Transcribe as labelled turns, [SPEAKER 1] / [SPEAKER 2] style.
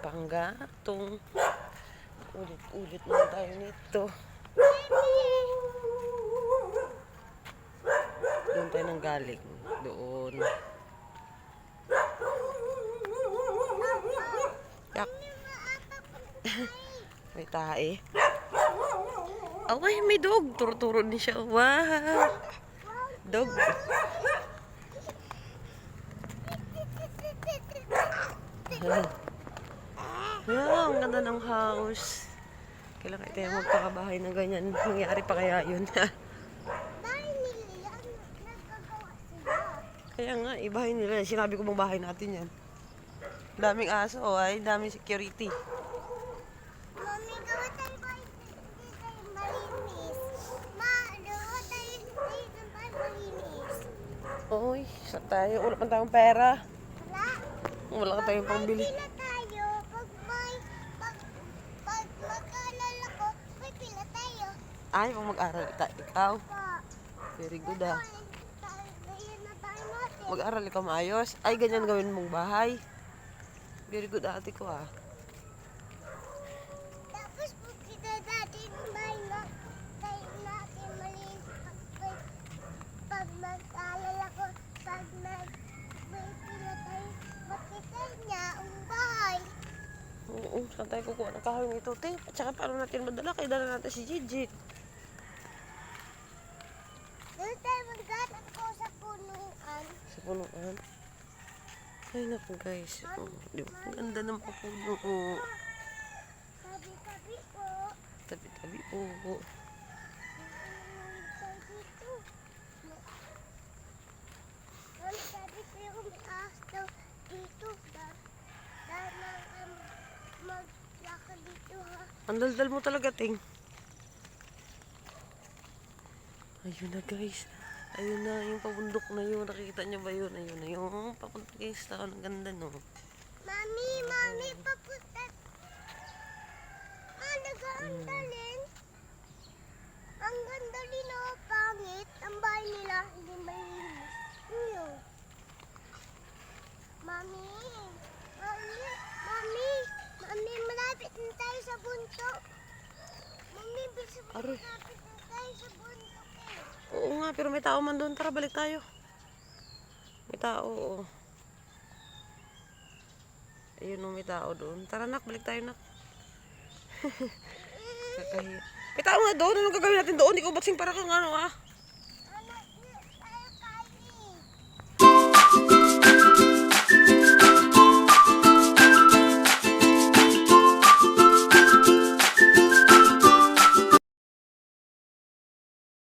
[SPEAKER 1] patong. Ulit-ulit na tayo nito. Doon tayo nang galing. Doon. Yak. may tae. Away, may dog. Turo-turo din siya. Wow. Dog. Wow, ang ganda ng house. Kailangan tayo magpakabahay ng ganyan. Nangyari pa kaya yun. Kaya nga, ibahay nila. Sinabi ko bang bahay natin yan. Daming aso, oh, ay daming security.
[SPEAKER 2] Mami, gawa tayo ba dito malinis? Ma, gawa tayo dito malinis.
[SPEAKER 1] Uy, sa tayo. Wala pa tayong pera.
[SPEAKER 2] Wala.
[SPEAKER 1] Wala ka tayong pambili.
[SPEAKER 2] May pila tayo. Pag may, pag, pag mag-alala ko, may pila tayo.
[SPEAKER 1] Ay, pag mag-aral ka, ikaw. Very good ah. Mag-aral ka maayos. Ay, ganyan gawin mong bahay. Very good ate ko ah.
[SPEAKER 2] Tapos pag kita natin may na, tayo natin malinis. Pag, pag mag-alala ko, pag nag, may pila tayo, makita niya ang bahay.
[SPEAKER 1] Oo, saan tayo kukuha ng kahoy nito, te? At saka paano natin madala? Kaya dala natin si Gigi.
[SPEAKER 2] Doon tayo maghanap ko sa punuan.
[SPEAKER 1] Sa punuan. Ay, naku guys. Oh, di ba? Ang ganda ng mga puno. oh. Tabi-tabi po.
[SPEAKER 2] "Mm, tayo dito. Mami, sabi ko yung may ahas daw dito. Da- Dahil mag, um, maglakad dito ha.
[SPEAKER 1] Ang daldal mo talaga, Ting. Ayun na guys. Ayun na, yung pabundok na yun. Nakikita niyo ba yun? Ayun na yung papunta guys. Ang ganda no.
[SPEAKER 2] Mami, mami, papunta. Ah, nag-aandalin. Ang ganda din oh, pangit. Ang bahay nila, hindi malinis. Ano? Mami, mami, mami, mami, malapit na tayo sa buntok. Mami, bisa
[SPEAKER 1] Aray.
[SPEAKER 2] malapit na tayo sa buntok eh.
[SPEAKER 1] Pero may tao man doon. Tara, balik tayo. May tao, oo. Ayun o, may tao doon. Tara, nak, balik tayo, nak. Kakahiya. May tao nga doon. Anong gagawin natin doon? Ikaw batsing para kang ano, ah.